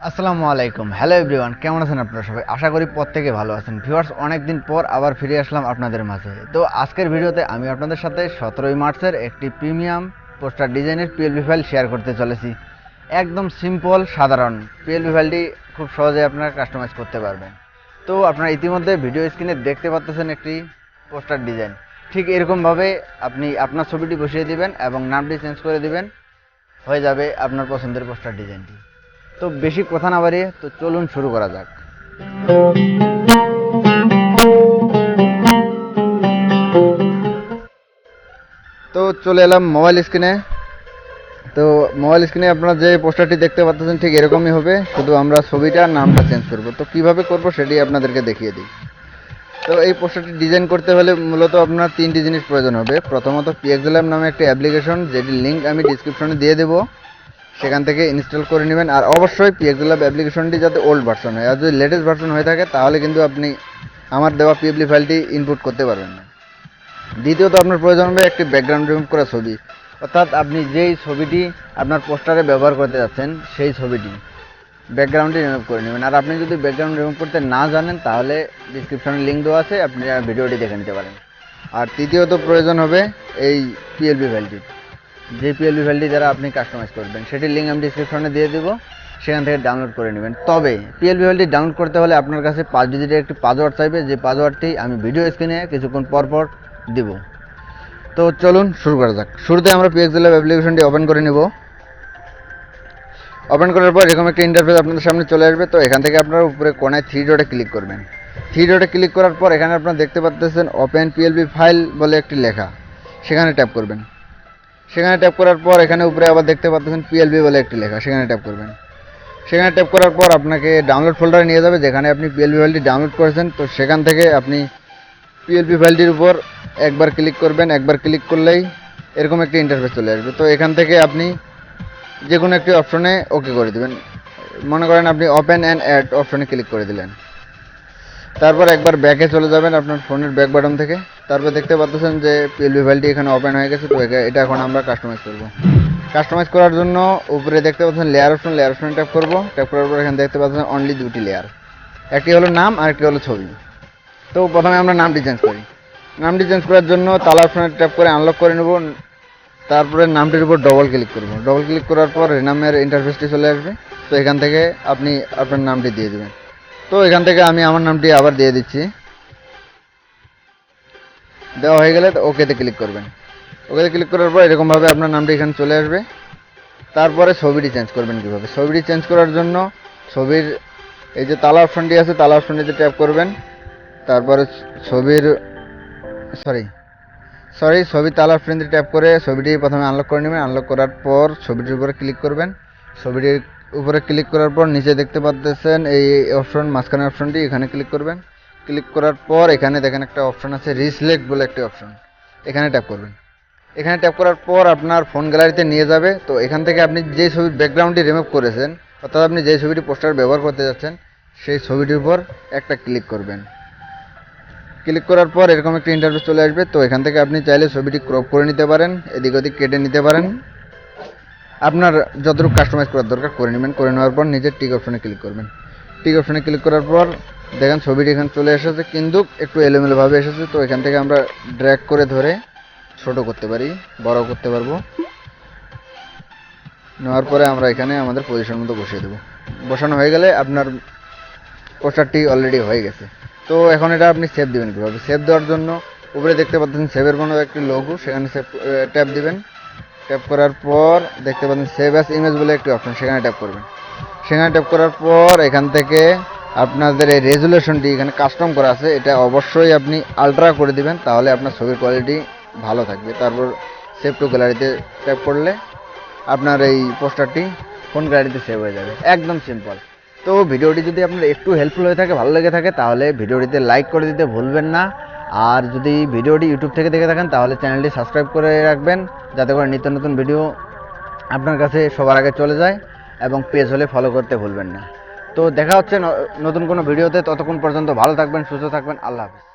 আসসালামু আলাইকুম। Hello everyone কেমন আছেন আপনারা সবাই? আশা করি প্রত্যেকে ভালো আছেন। ভিউয়ার্স অনেকদিন পর আবার ফিরে আসলাম আপনাদের মাঝে। তো আজকের ভিডিওতে আমি আপনাদের সাথে সতেরোই মার্চের একটি প্রিমিয়াম পোস্টার ডিজাইনের পিএলবি ফাইল শেয়ার করতে চলেছি। একদম সিম্পল সাধারণ। পিএলবি ফাইলটি খুব সহজে আপনারা কাস্টমাইজ করতে পারবেন। তো আপনারা ইতিমধ্যে ভিডিও স্ক্রিনে দেখতে পাচ্ছেন একটি পোস্টার ডিজাইন। ঠিক এরকমভাবে আপনি আপনার ছবিটি বসিয়ে দিবেন এবং নামটি চেঞ্জ করে দিবেন। হয়ে যাবে আপনার পছন্দের পোস্টার ডিজাইনটি। তো বেশি কথা না বাড়িয়ে, তো চলুন শুরু করা যাক। তো চলে এলাম মোবাইল স্ক্রিনে তো মোবাইল স্ক্রিনে আপনারা যে পোস্টারটি দেখতে পাচ্ছেন, ঠিক এরকমই হবে। শুধু আমরা ছবিটা নামটা চেঞ্জ করব। তো কীভাবে করব সেটি আপনাদেরকে দেখিয়ে দিই। তো এই পোস্টারটি ডিজাইন করতে হলে মূলত আপনার তিনটি জিনিস প্রয়োজন হবে। প্রথমত পিএক্সএলএম নামে একটি অ্যাপ্লিকেশন যেটির লিঙ্ক আমি ডিসক্রিপশনে দিয়ে দেবো। সেখান থেকে ইনস্টল করে নেবেন। আর অবশ্যই পিএক্সএলএম অ্যাপ্লিকেশনটি যাতে ওল্ড ভার্সন হয়। আর যদি লেটেস্ট ভার্সন হয়ে থাকে, তাহলে কিন্তু আপনি আমার দেওয়া পিএফলি ফাইলটি ইনপুট করতে পারবেন না। দ্বিতীয়ত আপনার প্রয়োজন হবে একটি ব্যাকগ্রাউন্ড রিমুভ করা ছবি। অর্থাৎ আপনি যেই ছবিটি আপনার পোস্টারে ব্যবহার করতে যাচ্ছেন, সেই ছবিটি ব্যাকগ্রাউন্ডে রিমুভ করে নেবেন। আর আপনি যদি ব্যাকগ্রাউন্ড রিমুভ করতে না জানেন, তাহলে ডিসক্রিপশনে লিঙ্ক দেওয়া আছে। আপনি ভিডিওটি দেখে নিতে পারেন। আর তৃতীয়ত প্রয়োজন হবে এই পিএলবি ফাইলটি যে পিএলবি ফাইলটি দ্বারা আপনি কাস্টমাইজ করবেন, সেটির লিঙ্ক আমি ডিসক্রিপশনে দিয়ে দেবো। সেখান থেকে ডাউনলোড করে নেবেন। তবে পিএলবি ফাইলটি ডাউনলোড করতে হলে আপনার কাছে পাঁচ ডিজিটের একটি পাসওয়ার্ড চাইবে। যে পাসওয়ার্ডটি আমি ভিডিও স্ক্রিনে কিছুক্ষণ পর পর দিব। তো চলুন শুরু করা যাক। শুরুতে আমরা পিএক্সএল অ্যাপ্লিকেশনটি ওপেন করে নেব। ওপেন করার পর এরকম একটা ইন্টারফেস আপনাদের সামনে চলে আসবে। তো এখান থেকে আপনারা উপরে কোনায় থ্রি ডটে ক্লিক করবেন। থ্রি ডটে ক্লিক করার পর এখানে আপনারা দেখতে পাচ্ছেন ওপেন পিএলবি ফাইল বলে একটি লেখা। সেখানে ট্যাপ করবেন। সেখানে ট্যাপ করার পর এখানে উপরে আবার দেখতে পাচ্ছেন পিএলবি বলে একটি লেখা, সেখানে ট্যাপ করবেন। সেখানে ট্যাপ করার পর আপনাকে ডাউনলোড ফোল্ডারে নিয়ে যাবে, যেখানে আপনি পিএলবি ফাইলটি ডাউনলোড করেছেন। তো সেখান থেকে আপনি পিএলপি ফাইলটির উপর একবার ক্লিক করবেন। একবার ক্লিক করলেই এরকম একটি ইন্টারফেস চলে আসবে। তো এখান থেকে আপনি যে কোনো একটি অপশনে ওকে করে দিবেন। মনে করেন আপনি ওপেন অ্যান্ড অ্যাড অপশনে ক্লিক করে দিলেন। তারপর একবার ব্যাকে চলে যাবেন আপনার ফোনের ব্যাক বাটন থেকে। তারপর দেখতে পাচ্ছেন যে পিএলবি ফাইলটি এখানে ওপেন হয়ে গেছে, তো এটা এখন আমরা কাস্টমাইজ করব। কাস্টমাইজ করার জন্য উপরে দেখতে পাচ্ছেন লেয়ার অপশন লেয়ার অপশনে ট্যাপ করব। ট্যাপ করার পর এখানে দেখতে পাচ্ছেন অনলি দুটি লেয়ার একটি হলো নাম আর একটি হলো ছবি। তো প্রথমে আমরা নামটি চেঞ্জ করি। নামটি চেঞ্জ করার জন্য তালা অপশনে ট্যাপ করে আনলক করে নেব। তারপরে নামটির উপর ডবল ক্লিক করব। ডবল ক্লিক করার পর নামের ইন্টারফেসটি চলে আসবে। তো এখান থেকে আপনি আপনার নামটি দিয়ে দেবেন। তো এখান থেকে আমি আমার নামটি আবার দিয়ে দিচ্ছি। দেওয়া হয়ে গেলে ওকেতে ক্লিক করবেন। ওকেতে ক্লিক করার পর এরকমভাবে আপনার নামটি এখানে চলে আসবে। তারপরে ছবিটি চেঞ্জ করবেন কীভাবে? ছবিটি চেঞ্জ করার জন্য ছবির এই যে তালা অপশনটি আছে, তালা অপশনটিতে ট্যাপ করবেন, তারপরে ছবির সরি সরি ছবি তালা অপশনটি ট্যাপ করে ছবিটি প্রথমে আনলক করে নেবেন। আনলক করার পর ছবিটির উপরে ক্লিক করবেন। ছবিটির উপরে ক্লিক করার পর নিচে দেখতে পাচ্ছেন এই অপশন মাঝখানে অপশনটি এখানে ক্লিক করবেন। ক্লিক করার পর এখানে দেখেন একটা অপশন আছে রিসলেক্ট বলে একটি অপশন। এখানে ট্যাপ করবেন। এখানে ট্যাপ করার পর আপনার ফোন গ্যালারিতে নিয়ে যাবে। তো এখান থেকে আপনি যে ছবির ব্যাকগ্রাউন্ডটি রিমুভ করেছেন, অর্থাৎ আপনি যে ছবিটি পোস্টার ব্যবহার করতে যাচ্ছেন, সেই ছবিটির উপর একটা ক্লিক করবেন। ক্লিক করার পর এরকম একটি ইন্টারভিউ চলে আসবে। তো এখান থেকে আপনি চাইলে ছবিটি ক্রপ করে নিতে পারেন, এদিক ওদিক কেটে নিতে পারেন। আপনার যতটুকু কাস্টমাইজ করার দরকার, করে নেবেন। করে নেওয়ার পর নিজের টিক অপশনে ক্লিক করবেন। টিক অপশনে ক্লিক করার পর দেখেন ছবিটি এখানে চলে এসেছে। কিন্তু একটু এলোমেলোভাবে এসেছে, তো এখান থেকে আমরা ড্র্যাগ করে ধরে ছোট করতে পারি, বড় করতে পারব। নেওয়ার পরে আমরা এখানে আমাদের পজিশন মতো বসিয়ে দেবো। বসানো হয়ে গেলে আপনার পোস্টারটি অলরেডি হয়ে গেছে। তো এখন এটা আপনি সেভ দেবেন কীভাবে? সেভ দেওয়ার জন্য উপরে দেখতে পাচ্ছেন সেভের কোনো একটি লোগো সেখানে সেভ ট্যাপ দিবেন। ট্যাপ করার পর দেখতে পাচ্ছেন সেভ অ্যাস ইমেজ বলে একটি অপশন সেখানে ট্যাপ করবেন। সেখানে ট্যাপ করার পর এখান থেকে আপনাদের এই রেজুলেশনটি এখানে কাস্টম করা আছে, এটা অবশ্যই আপনি আলট্রা করে দিবেন, তাহলে আপনার ছবির কোয়ালিটি ভালো থাকবে। তারপর সেভ টু গ্যালারিতে ট্যাপ করলে আপনার এই পোস্টারটি ফোন গ্যালারিতে সেভ হয়ে যাবে। একদম সিম্পল তো ভিডিওটি যদি আপনার একটু হেল্পফুল হয়ে থাকে, ভালো লেগে থাকে, তাহলে ভিডিওটিতে লাইক করে দিতে ভুলবেন না। আর যদি ভিডিওটি ইউটিউব থেকে দেখে থাকেন, তাহলে চ্যানেলটি সাবস্ক্রাইব করে রাখবেন, যাতে করে নিত্য নতুন ভিডিও আপনার কাছে সবার আগে চলে যায় এবং পেজ হলে ফলো করতে ভুলবেন না। তো দেখা হচ্ছে নতুন কোনো ভিডিওতে ততক্ষণ পর্যন্ত ভালো থাকবেন সুস্থ থাকবেন আল্লাহ হাফেজ।